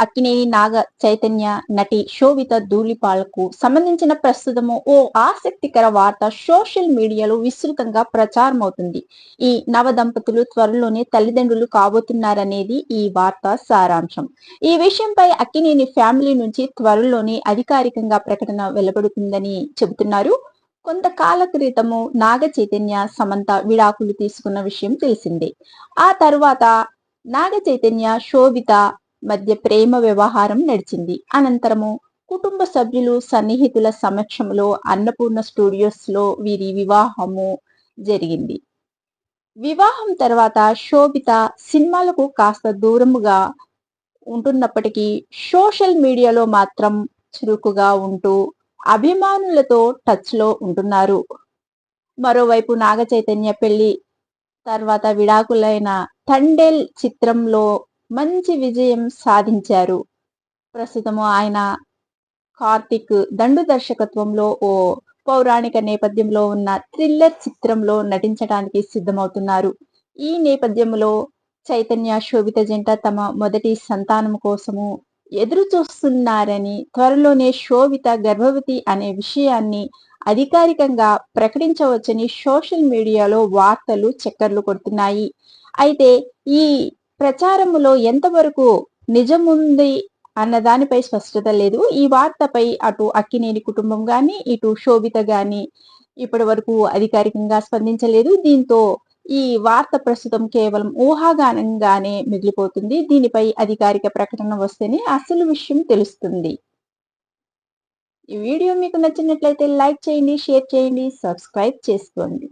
అక్కినేని నాగ చైతన్య నటి శోభిత ధూళిపాలకు సంబంధించిన ప్రస్తుతము ఓ ఆసక్తికర వార్త సోషల్ మీడియాలో విస్తృతంగా ప్రచారమవుతుంది. ఈ నవ దంపతులు త్వరలోనే తల్లిదండ్రులు కాబోతున్నారనేది ఈ వార్త సారాంశం. ఈ విషయంపై అక్కినేని ఫ్యామిలీ నుంచి త్వరలోనే అధికారికంగా ప్రకటన వెలువడుతుందని చెబుతున్నారు. కొంతకాల క్రితము నాగ చైతన్య సమంత విడాకులు తీసుకున్న విషయం తెలిసిందే. ఆ తరువాత నాగ చైతన్య శోభిత మధ్య ప్రేమ వ్యవహారం నడిచింది. అనంతరము కుటుంబ సభ్యులు సన్నిహితుల సమక్షంలో అన్నపూర్ణ స్టూడియోస్లో వీరి వివాహము జరిగింది. వివాహం తర్వాత శోభిత సినిమాలకు కాస్త దూరముగా ఉంటున్నప్పటికీ సోషల్ మీడియాలో మాత్రం చురుకుగా ఉంటూ అభిమానులతో టచ్లో ఉంటున్నారు. మరోవైపు నాగ చైతన్య పెళ్ళి తర్వాత విడాకులైన తండేల్ చిత్రంలో మంచి విజయం సాధించారు. ప్రస్తుతము ఆయన కార్తిక్ దండు దర్శకత్వంలో ఓ పౌరాణిక నేపథ్యంలో ఉన్న థ్రిల్లర్ చిత్రంలో నటించడానికి సిద్ధమవుతున్నారు. ఈ నేపథ్యంలో చైతన్య శోభిత జంట తమ మొదటి సంతానం కోసము ఎదురు చూస్తున్నారని త్వరలోనే శోభిత గర్భవతి అనే విషయాన్ని అధికారికంగా ప్రకటించవచ్చని సోషల్ మీడియాలో వార్తలు చక్కర్లు కొడుతున్నాయి. అయితే ఈ ప్రచారములో ఎంతవరకు నిజముంది అన్న దానిపై స్పష్టత లేదు. ఈ వార్తపై అటు అక్కినేని కుటుంబం గాని ఇటు శోభిత గాని ఇప్పటి వరకు అధికారికంగా స్పందించలేదు. దీంతో ఈ వార్త ప్రస్తుతం కేవలం ఊహాగానంగానే మిగిలిపోతుంది. దీనిపై అధికారిక ప్రకటన వస్తేనే అసలు విషయం తెలుస్తుంది. ఈ వీడియో మీకు నచ్చినట్లయితే లైక్ చేయండి షేర్ చేయండి సబ్స్క్రైబ్ చేసుకోండి.